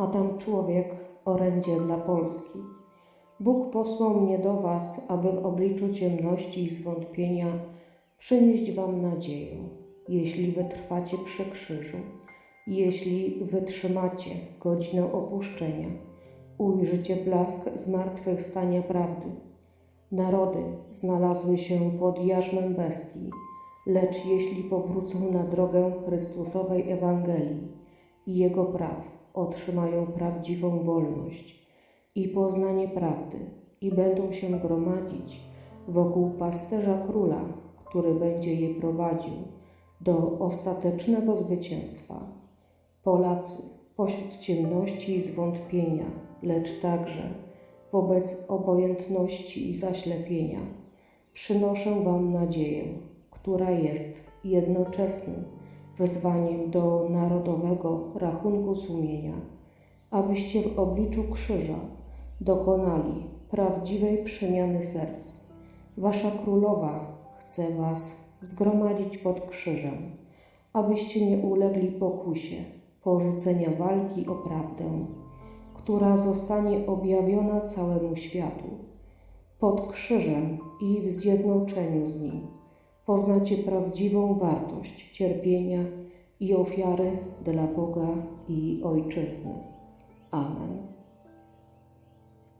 Adam człowiek, orędzie dla Polski. Bóg posłał mnie do Was, aby w obliczu ciemności i zwątpienia przynieść Wam nadzieję, jeśli wytrwacie przy krzyżu, jeśli wytrzymacie godzinę opuszczenia, ujrzycie blask zmartwychwstania prawdy. Narody znalazły się pod jarzmem bestii, lecz jeśli powrócą na drogę Chrystusowej Ewangelii i Jego praw, otrzymają prawdziwą wolność i poznanie prawdy i będą się gromadzić wokół pasterza króla, który będzie je prowadził do ostatecznego zwycięstwa. Polacy pośród ciemności i zwątpienia, lecz także wobec obojętności i zaślepienia, przynoszę Wam nadzieję, która jest jednoczesnym wezwaniem do narodowego rachunku sumienia, abyście w obliczu krzyża dokonali prawdziwej przemiany serc. Wasza królowa chce Was zgromadzić pod krzyżem, abyście nie ulegli pokusie porzucenia walki o prawdę, która zostanie objawiona całemu światu. Pod krzyżem i w zjednoczeniu z Nim poznacie prawdziwą wartość cierpienia i ofiary dla Boga i Ojczyzny. Amen.